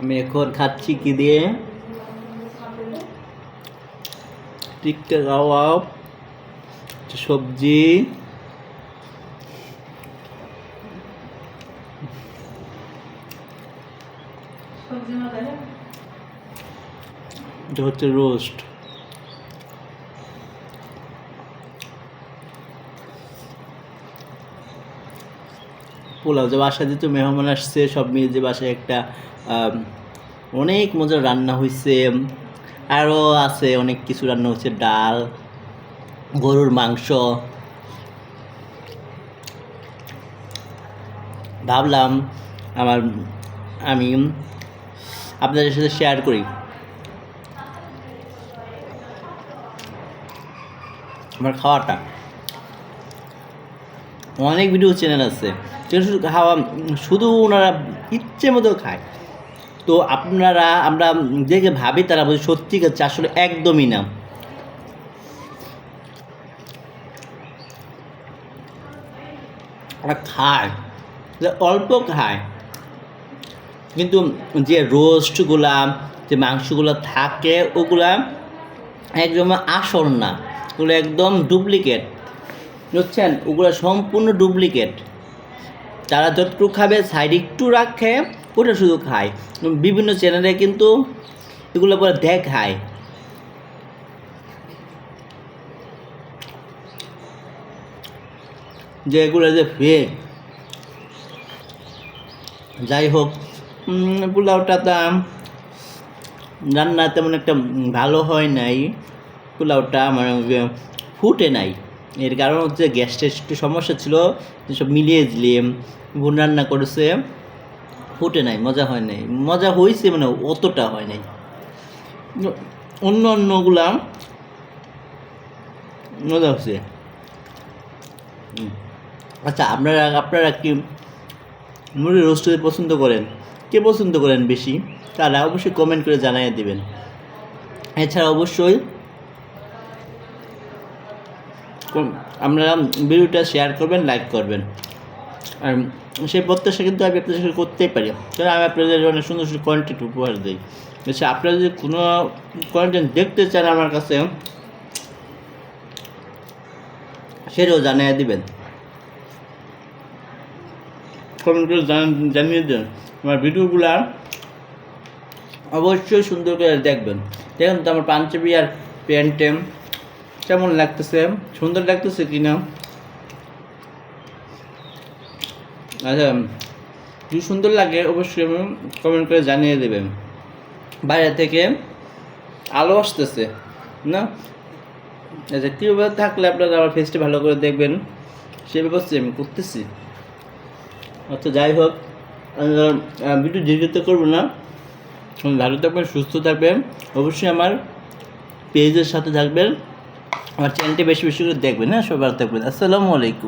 আমি এখন খাচ্ছি কি দিয়ে? টিকটা কাবাব সবজি। হচ্ছে রোস্ট। পোলাও, যে বাসায় যেহেতু মেহমান আসছে, সব মিলে যে বাসায় একটা অনেক মজার রান্না হয়েছে আরও আছে অনেক কিছু রান্না হচ্ছে ডাল, গরুর মাংস। ভাবলাম আমার, আমি আপনাদের সাথে শেয়ার করি। আমার খাওয়াটা। অনেক ভিডিও চ্যানেল আছে। শুধু খাওয়া, শুধু ওনারা ইচ্ছে মতো খায়। তো আপনারা, আমরা দেখে ভাবি তারা বলছে সত্যি খাচ্ছে আসলে একদমই না। খায়। অল্প খায়। কিন্তু যে রোস্টগুলা, যে মাংসগুলো থাকে, ওগুলা একদম আসল না। ওগুলো একদম ডুপ্লিকেট বুঝছেন? ওগুলো সম্পূর্ণ ডুপ্লিকেট। তারা যতটুকু খাবে সাইড একটু রাখে, ওটা শুধু খায়। বিভিন্ন চ্যানেলে কিন্তু এগুলো পরে দেখায়। যে এগুলো যে ফেক যাই হোক পোলাওটা দাম রান্না তেমন একটা ভালো হয় নাই। পোলাওটা মানে ফুটে নাই। এর কারণ হচ্ছে গ্যাসটা একটু সমস্যা ছিল সব মিলিয়ে দিলাম। বোন রান্না করেছে, ফুটে নাই, মজা হয় নাই। মজা হয়েছে মানে অতটা হয় নাই। অন্য অন্যগুলা মজা হচ্ছে। আচ্ছা আপনারা আপনারা কি মুড়ি রোস্ট পছন্দ করেন? কে পছন্দ করেন বেশি? তারা অবশ্যই কমেন্ট করে জানিয়ে দেবেন। এছাড়া অবশ্যই আপনারা ভিডিওটা শেয়ার করবেন লাইক করবেন। আর সেই প্রত্যাশা কিন্তু আমি আপনাদের সাথে করতেই পারি। কারণ আমি আপনাদের অনেক সুন্দর সুন্দর কন্টেন্ট উপহার দিই। আচ্ছা আপনারা যদি কোনো কন্টেন্ট দেখতে চান আমার কাছে, সেটাও জানিয়ে দিবেন। কমেন্ট করে জানিয়ে দেন আমার ভিডিওগুলা অবশ্যই সুন্দর করে দেখবেন। দেখুন তো আমার পাঞ্জাবি আর প্যান্টে কেমন লাগতেছে? সুন্দর লাগতেছে কি না আচ্ছা যদি সুন্দর লাগে, অবশ্যই কমেন্ট করে জানিয়ে দেবেন। বাইরে থেকে আলো আসতেছে, না? আচ্ছা কীভাবে থাকলে আপনারা আমার ফেসটা ভালো করে দেখবেন? সে ব্যবস্থা আমি করতেছি। আচ্ছা যাই হোক ভিডিও দীর্ঘিত করব না। ভালো থাকবেন, সুস্থ থাকবেন। অবশ্যই আমার পেজের সাথে থাকবেন। আমার চ্যানেলটি বেশি বেশি করে দেখবেন হ্যাঁ? সবার দেখবেন আসসালামু আলাইকুম।